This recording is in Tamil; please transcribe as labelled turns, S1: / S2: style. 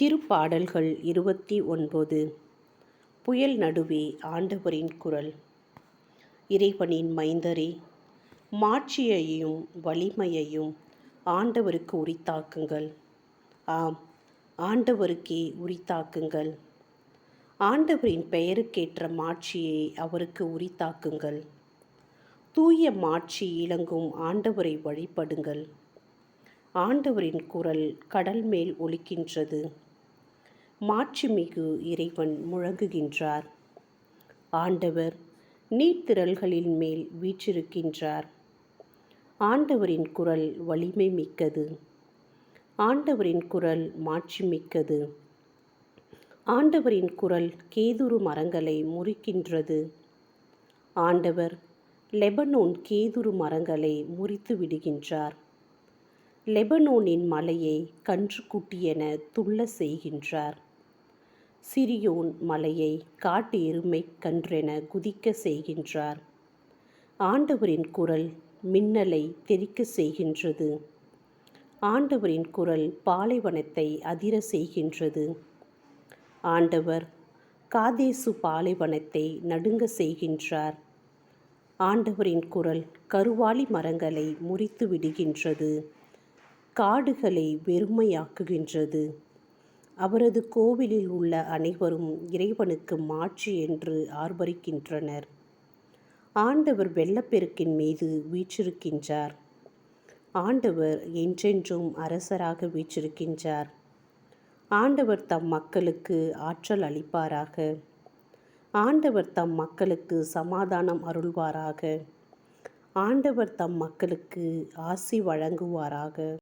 S1: திருப்பாடல்கள் இருபத்தி ஒன்பது. புயல் நடுவே ஆண்டவரின் குரல். இறைவனின் மைந்தரே மாட்சியையும் வலிமையையும் ஆண்டவருக்கு உரித்தாக்குங்கள். ஆம் ஆண்டவருக்கே உரித்தாக்குங்கள். ஆண்டவரின் பெயருக்கேற்ற மாட்சியை அவருக்கு உரித்தாக்குங்கள். தூய மாட்சி இளங்கும் ஆண்டவரை வழிபடுங்கள். ஆண்டவரின் குரல் கடல் மேல் ஒலிக்கின்றது. மாட்சிமிகு இறைவன் முழங்குகின்றார். ஆண்டவர் நீர்த்திரள்களின் மேல் வீற்றிருக்கின்றார். ஆண்டவரின் குரல் வலிமை மிக்கது. ஆண்டவரின் குரல் மாட்சிமிக்கது ஆண்டவரின் குரல் கேதுரு மரங்களை முறிக்கின்றது. ஆண்டவர் லெபனோன் கேதுரு மரங்களை முறித்து விடுகின்றார். லெபனோனின் மலையை கன்றுக்குட்டியென துள்ள செய்கின்றார். சிரியோன் மலையை காட்டு எருமை கன்றென குதிக்க செய்கின்றார். ஆண்டவரின் குரல் மின்னலை தெரிக்க செய்கின்றது. ஆண்டவரின் குரல் பாலைவனத்தை அதிர செய்கின்றது. ஆண்டவர் காதேசு பாலைவனத்தை நடுங்க செய்கின்றார். ஆண்டவரின் குரல் கருவாளி மரங்களை முறித்து விடுகின்றது. காடுகளை வெறுமையாக்குகின்றது. அவரது கோவிலில் உள்ள அனைவரும் இறைவனுக்கு மாட்சி என்று ஆர்ப்பரிக்கின்றனர். ஆண்டவர் வெள்ளப்பெருக்கின் மீது வீற்றிருக்கின்றார். ஆண்டவர் என்றென்றும் அரசராக வீற்றிருக்கின்றார். ஆண்டவர் தம் மக்களுக்கு ஆற்றல் அளிப்பாராக. ஆண்டவர் தம் மக்களுக்கு சமாதானம் அருள்வாராக. ஆண்டவர் தம் மக்களுக்கு ஆசி வழங்குவாராக.